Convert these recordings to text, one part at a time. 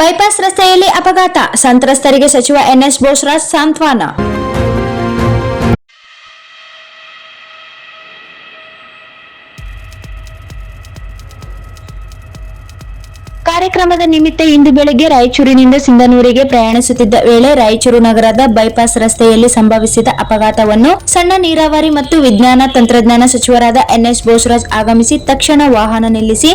Bypass ರಸ್ತೆಯಲ್ಲಿ ಅಪಘಾತ. ಸಂತ್ರಸ್ತರಿಗೆ ಸಚಿವ ಎನ್ಎಸ್ ಬೋಸ್ರಾಜ್ ಸಾಂತ್ವನ. ಕಾರ್ಯಕ್ರಮದ ನಿಮಿತ್ತ ಇಂದು ಬೆಳಗ್ಗೆ ರಾಯಚೂರಿನಿಂದ ಸಿಂಧನೂರಿಗೆ ಪ್ರಯಾಣಿಸುತ್ತಿದ್ದ ವೇಳೆ ರಾಯಚೂರು ನಗರದ ಬೈಪಾಸ್ ರಸ್ತೆಯಲ್ಲಿ ಸಂಭವಿಸಿದ ಅಪಘಾತವನ್ನು ಸಣ್ಣ ನೀರಾವರಿ ಮತ್ತು ವಿಜ್ಞಾನ ತಂತ್ರಜ್ಞಾನ ಸಚಿವರಾದ ಎನ್ಎಸ್ ಬೋಸ್ರಾಜ್ ಆಗಮಿಸಿ ತಕ್ಷಣ ವಾಹನ ನಿಲ್ಲಿಸಿ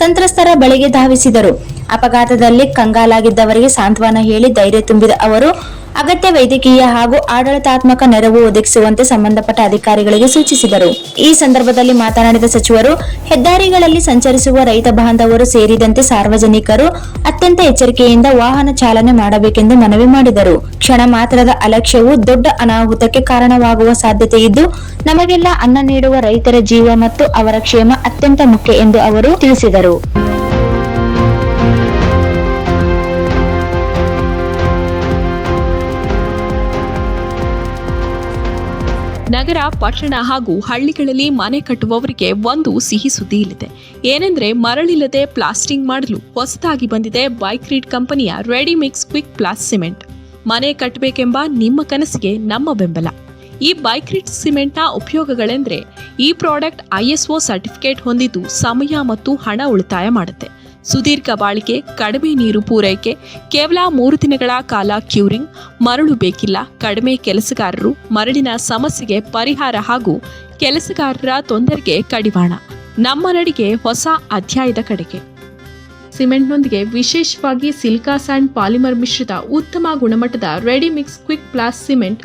ಸಂತ್ರಸ್ತರ ಬಳಿಗೆ ಧಾವಿಸಿದರು. ಅಪಘಾತದಲ್ಲಿ ಕಂಗಾಲಾಗಿದ್ದವರಿಗೆ ಸಾಂತ್ವನ ಹೇಳಿ ಧೈರ್ಯ ತುಂಬಿದ ಅವರು, ಅಗತ್ಯ ವೈದ್ಯಕೀಯ ಹಾಗೂ ಆಡಳಿತಾತ್ಮಕ ನೆರವು ಒದಗಿಸುವಂತೆ ಸಂಬಂಧಪಟ್ಟ ಅಧಿಕಾರಿಗಳಿಗೆ ಸೂಚಿಸಿದರು. ಈ ಸಂದರ್ಭದಲ್ಲಿ ಮಾತನಾಡಿದ ಸಚಿವರು, ಹೆದ್ದಾರಿಗಳಲ್ಲಿ ಸಂಚರಿಸುವ ರೈತ ಬಾಂಧವರು ಸೇರಿದಂತೆ ಸಾರ್ವಜನಿಕರು ಅತ್ಯಂತ ಎಚ್ಚರಿಕೆಯಿಂದ ವಾಹನ ಚಾಲನೆ ಮಾಡಬೇಕೆಂದು ಮನವಿ ಮಾಡಿದರು. ಕ್ಷಣ ಮಾತ್ರದ ಅಲಕ್ಷ್ಯವು ದೊಡ್ಡ ಅನಾಹುತಕ್ಕೆ ಕಾರಣವಾಗುವ ಸಾಧ್ಯತೆ ಇದ್ದು, ನಮಗೆಲ್ಲ ಅನ್ನ ನೀಡುವ ರೈತರ ಜೀವ ಮತ್ತು ಅವರ ಕ್ಷೇಮ ಅತ್ಯಂತ ಮುಖ್ಯ ಎಂದು ಅವರು ತಿಳಿಸಿದರು. ನಗರ, ಪಟ್ಟಣ ಹಾಗೂ ಹಳ್ಳಿಗಳಲ್ಲಿ ಮನೆ ಕಟ್ಟುವವರಿಗೆ ಒಂದು ಸಿಹಿ ಸುದ್ದಿ ಇಲ್ಲಿದೆ. ಏನೆಂದ್ರೆ ಮರಳಿಲ್ಲದೆ ಪ್ಲಾಸ್ಟಿಂಗ್ ಮಾಡಲು ಹೊಸದಾಗಿ ಬಂದಿದೆ ಬೈಕ್ ರೀಡ್ ಕಂಪನಿಯ ರೆಡಿಮಿಕ್ಸ್ ಕ್ವಿಕ್ ಪ್ಲಾಸ್ ಸಿಮೆಂಟ್. ಮನೆ ಕಟ್ಟಬೇಕೆಂಬ ನಿಮ್ಮ ಕನಸಿಗೆ ನಮ್ಮ ಬೆಂಬಲ. ಈ ಬೈಕ್ರಿಟ್ ಸಿಮೆಂಟ್ನ ಉಪಯೋಗಗಳೆಂದರೆ ಈ ಪ್ರಾಡಕ್ಟ್ ಐಎಸ್ಒ ಸರ್ಟಿಫಿಕೇಟ್ ಹೊಂದಿದ್ದು ಸಮಯ ಮತ್ತು ಹಣ ಉಳಿತಾಯ ಮಾಡುತ್ತೆ. ಸುದೀರ್ಘ ಬಾಳಿಕೆ, ಕಡಿಮೆ ನೀರು ಪೂರೈಕೆ, ಕೇವಲ ಮೂರು ದಿನಗಳ ಕಾಲ ಕ್ಯೂರಿಂಗ್, ಮರಳು ಬೇಕಿಲ್ಲ, ಕಡಿಮೆ ಕೆಲಸಗಾರರು, ಮರಳಿನ ಸಮಸ್ಯೆಗೆ ಪರಿಹಾರ ಹಾಗೂ ಕೆಲಸಗಾರರ ತೊಂದರೆಗೆ ಕಡಿವಾಣ. ನಮ್ಮ ನಡಿಗೆ ಹೊಸ ಅಧ್ಯಾಯದ ಕಡೆಗೆ. ಸಿಮೆಂಟ್ನೊಂದಿಗೆ ವಿಶೇಷವಾಗಿ ಸಿಲ್ಕಾ ಸ್ಯಾಂಡ್ ಪಾಲಿಮರ್ ಮಿಶ್ರಿತ ಉತ್ತಮ ಗುಣಮಟ್ಟದ ready mix quick plast cement